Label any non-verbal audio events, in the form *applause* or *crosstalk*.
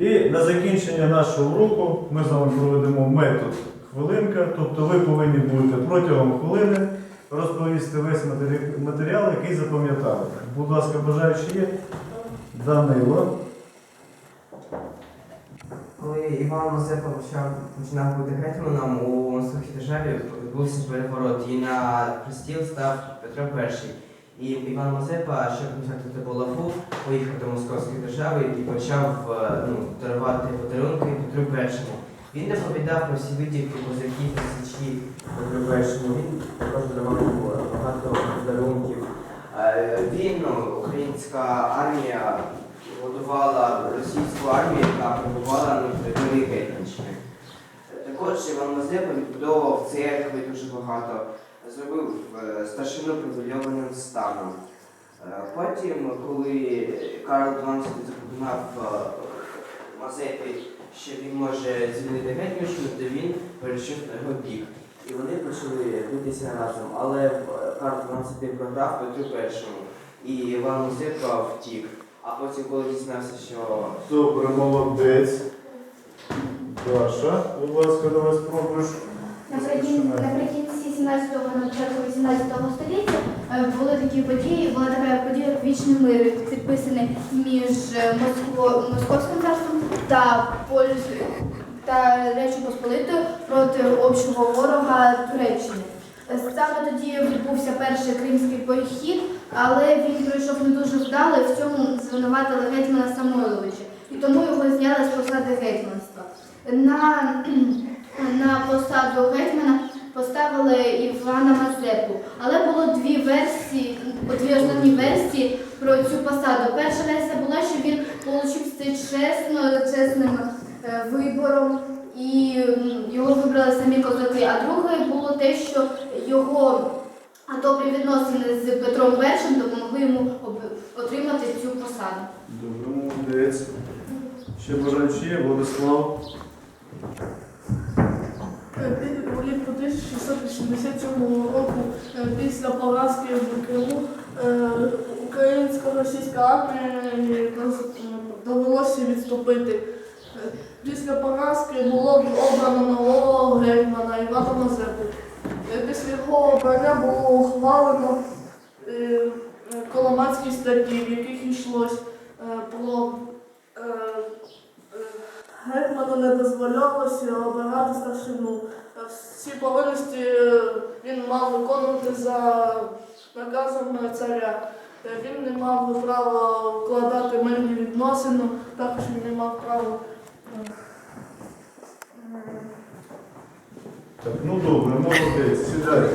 І на закінчення нашого уроку ми з вами проведемо метод хвилинка. Тобто ви повинні будете протягом хвилини розповісти весь матеріал, який запам'ятали. Будь ласка, бажаючі є? Данило. Коли Іван Мазепа починав бути гетьманом у Московській державі, відбувся переворот і на престіл став Петро І. І Іван Мазепа, щоб контактувати Булаву, поїхав до Московської держави і почав е, ну, дарувати подарунки Петру І. Він доповідав про всі видівки козаків тисячі Петру. Він також давав багато подарунків. Е, Він, ну, українська армія, годувала російську армію, яка перебувала на території Гетьманщини. Також Іван Мазепа відбудовував церкви дуже багато, зробив е, старшину привільованим станом. Е, Потім, коли Карл XII запропонував е, Мазепі, що він може звільнити Гетьманщину, то він перейшов на його бік. І вони почали битися разом. Але Карл XII програв Петру І, і Іван Мазепа втік. А потім, коли дізнався, що Добре, молодець. Даша, будь ласка, давай спробуєш. Наприкінці, наприкінці 17-го, на початку 18 століття е, були такі події, була така подія, як вічний мир, підписаний між е, Москво, Московським царством та Польщ та Речі Посполитою проти общого ворога Туреччини. Е, Саме тоді відбувся перший кримський похід, але він пройшов не дуже вдало, в цьому звинуватили гетьмана Самойловича. І тому його зняли з посади гетьманства. На *clears throat* на посаду гетьмана поставили Івана Мазепу. Але було дві версії, дві основні версії про цю посаду. Перша версія була, що він отримав це чесно, чесним е, вибором і його вибрали самі козаки. А друге було те, що його добрі відносини з Петром І допомогли йому отримати цю посаду. Добре, молодець. Ще бажаючі є, Владислав. Влітку 1687 року е, після поразки в Криму е, українсько-російська армія е, довелося відступити. Після поразки було обрано нового гетьмана Івана Мазепи. Е, Після його обрання було ухвалено коломацькі статті, в яких йшлось дозволялося обирати старшину. Всі повинності е, він мав виконувати за наказом царя. Він не мав права вкладати мирні відносини, також він не мав права. Так, ну добре, молодець, сідай.